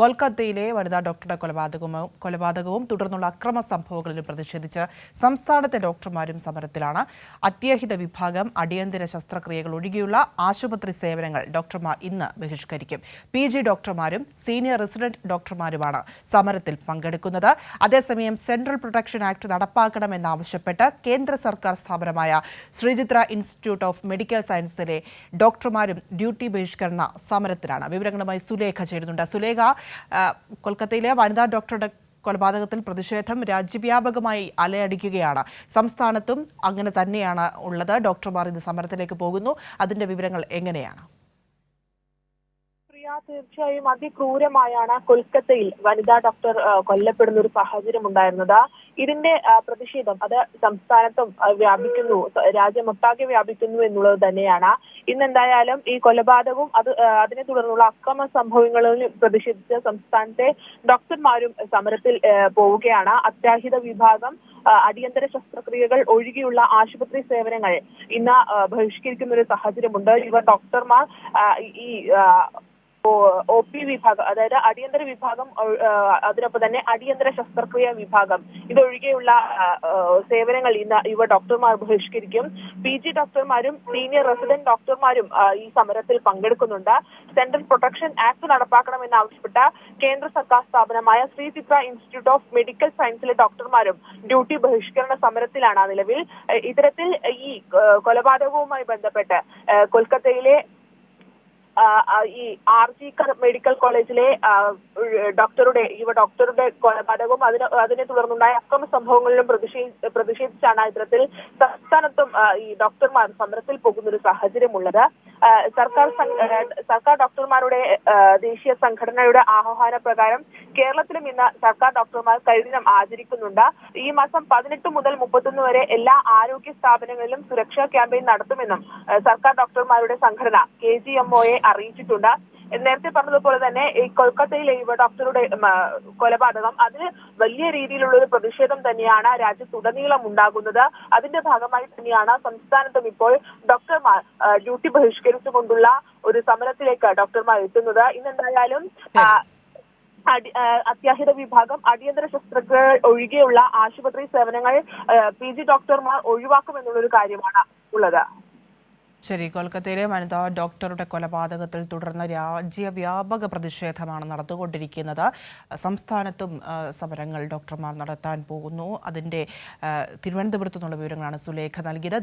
കൊൽക്കത്തയിലെ വനിതാ ഡോക്ടറുടെ കൊലപാതകവും കൊലപാതകവും തുടർന്നുള്ള അക്രമ സംഭവങ്ങളിലും പ്രതിഷേധിച്ച് സംസ്ഥാനത്തെ ഡോക്ടർമാരും സമരത്തിലാണ്. അത്യാഹിത വിഭാഗം അടിയന്തര ശസ്ത്രക്രിയകൾ ഒഴികെയുള്ള ആശുപത്രി സേവനങ്ങൾ ഡോക്ടർമാർ ഇന്ന് ബഹിഷ്കരിക്കും. പി. ജി. ഡോക്ടർമാരും സീനിയർ റെസിഡന്റ് ഡോക്ടർമാരുമാണ് സമരത്തിൽ പങ്കെടുക്കുന്നത്. അതേസമയം സെൻട്രൽ പ്രൊട്ടക്ഷൻ ആക്ട് നടപ്പാക്കണമെന്നാവശ്യപ്പെട്ട് കേന്ദ്ര സർക്കാർ സ്ഥാപനമായ ശ്രീചിത്ര ഇൻസ്റ്റിറ്റ്യൂട്ട് ഓഫ് മെഡിക്കൽ സയൻസിലെ ഡോക്ടർമാരും ഡ്യൂട്ടി ബഹിഷ്കരണ സമരത്തിലാണ്. വിവരങ്ങളുമായി സുലേഖ ചേരുന്നുണ്ട്. സുലേഖ കൊൽക്കത്തയിലെ വനിതാ ഡോക്ടറുടെ കൊലപാതകത്തിൽ പ്രതിഷേധം രാജ്യവ്യാപകമായി അലയടിക്കുകയാണ്. സംസ്ഥാനത്തും അങ്ങനെ തന്നെയാണ് ഉള്ളത്. ഡോക്ടർമാർ ഇന്ന് സമരത്തിലേക്ക് പോകുന്നു. അതിന്റെ വിവരങ്ങൾ എങ്ങനെയാണ്? തീർച്ചയായും അതിക്രൂരമായാണ് കൊൽക്കത്തയിൽ വനിതാ ഡോക്ടർ കൊല്ലപ്പെടുന്ന ഒരു സാഹചര്യം ഉണ്ടായിരുന്നത്. ഇതിന്റെ പ്രതിഷേധം അത് സംസ്ഥാനത്തും വ്യാപിക്കുന്നു. രാജ്യമൊട്ടാകെ വ്യാപിക്കുന്നു എന്നുള്ളത് തന്നെയാണ്. ഇന്നെന്തായാലും ഈ കൊലപാതകവും അത് അതിനെ തുടർന്നുള്ള അക്രമ സംഭവങ്ങളിൽ പ്രതിഷേധിച്ച സംസ്ഥാനത്തെ ഡോക്ടർമാരും സമരത്തിൽ പോവുകയാണ്. അത്യാഹിത വിഭാഗം അടിയന്തര ശസ്ത്രക്രിയകൾ ഒഴികെയുള്ള ആശുപത്രി സേവനങ്ങൾ ഇന്ന് ബഹിഷ്കരിക്കുന്ന ഒരു സാഹചര്യമുണ്ട്. ഇവർ ഡോക്ടർമാർ ഈ ഒ പി വിഭാഗം അതായത് അടിയന്തര വിഭാഗം അതിനൊപ്പം തന്നെ അടിയന്തര ശസ്ത്രക്രിയ വിഭാഗം. ഇതൊഴികെയുള്ള സേവനങ്ങൾ ഇന്ന് യുവ ഡോക്ടർമാർ ബഹിഷ്കരിക്കും. പി ജി ഡോക്ടർമാരും സീനിയർ റെസിഡന്റ് ഡോക്ടർമാരും ഈ സമരത്തിൽ പങ്കെടുക്കുന്നുണ്ട്. സെൻട്രൽ പ്രൊട്ടക്ഷൻ ആക്ട് നടപ്പാക്കണമെന്ന് ആവശ്യപ്പെട്ട കേന്ദ്ര സർക്കാർ സ്ഥാപനമായ Sree Chitra institute of medical സയൻസിലെ ഡോക്ടർമാരും ഡ്യൂട്ടി ബഹിഷ്കരണ സമരത്തിലാണ് നിലവിൽ. ഇത്തരത്തിൽ ഈ കൊലപാതകവുമായി ബന്ധപ്പെട്ട് കൊൽക്കത്തയിലെ ഈ ആർ ജി കർ മെഡിക്കൽ കോളേജിലെ ഡോക്ടറുടെ യുവ ഡോക്ടറുടെ കൊലപാതകവും അതിന് അതിനെ തുടർന്നുണ്ടായ അക്രമ സംഭവങ്ങളിലും പ്രതിഷേധി പ്രതിഷേധിച്ചാണ് ഇത്തരത്തിൽ സംസ്ഥാനത്തും ഈ ഡോക്ടർമാർ സമരത്തിൽ പോകുന്ന ഒരു സാഹചര്യമുള്ളത് സർക്കാർ സർക്കാർ ഡോക്ടർമാരുടെ ദേശീയ സംഘടനയുടെ ആഹ്വാന പ്രകാരം കേരളത്തിലും ഇന്ന് സർക്കാർ ഡോക്ടർമാർ കരിദിനം ആചരിക്കുന്നുണ്ട്. ഈ മാസം പതിനെട്ട് മുതൽ മുപ്പത്തൊന്ന് വരെ എല്ലാ ആരോഗ്യ സ്ഥാപനങ്ങളിലും സുരക്ഷാ ക്യാമ്പയിൻ നടത്തുമെന്നും സർക്കാർ ഡോക്ടർമാരുടെ സംഘടന കെ ജി എം അറിയിച്ചിട്ടുണ്ട്. നേരത്തെ പറഞ്ഞതുപോലെ തന്നെ ഈ കൊൽക്കത്തയിലെ യുവ ഡോക്ടറുടെ കൊലപാതകം അതിന് വലിയ രീതിയിലുള്ള ഒരു പ്രതിഷേധം തന്നെയാണ് രാജ്യത്തുടനീളം ഉണ്ടാകുന്നത്. അതിന്റെ ഭാഗമായി തന്നെയാണ് സംസ്ഥാനത്തും ഇപ്പോൾ ഡോക്ടർമാർ ഡ്യൂട്ടി ബഹിഷ്കരിച്ചുകൊണ്ടുള്ള ഒരു സമരത്തിലേക്ക് ഡോക്ടർമാർ എത്തുന്നത്. ഇന്നെന്തായാലും അത്യാഹിത വിഭാഗം അടിയന്തര ശസ്ത്രക്രിയ ഒഴികെയുള്ള ആശുപത്രി സേവനങ്ങൾ പി ജി ഡോക്ടർമാർ ഒഴിവാക്കുമെന്നുള്ളൊരു കാര്യമാണ് ഉള്ളത്. ശരി കൊൽക്കത്തയിലെ വനിതാ ഡോക്ടറുടെ കൊലപാതകത്തിൽ തുടർന്ന് രാജ്യവ്യാപക പ്രതിഷേധമാണ് നടന്നുകൊണ്ടിരിക്കുന്നത്. സംസ്ഥാനത്തും സമരങ്ങൾ ഡോക്ടർമാർ നടത്താൻ പോകുന്നു. അതിന്റെ തിരുവനന്തപുരത്തു നിന്നുള്ള വിവരങ്ങളാണ് സുലേഖ നൽകിയത്.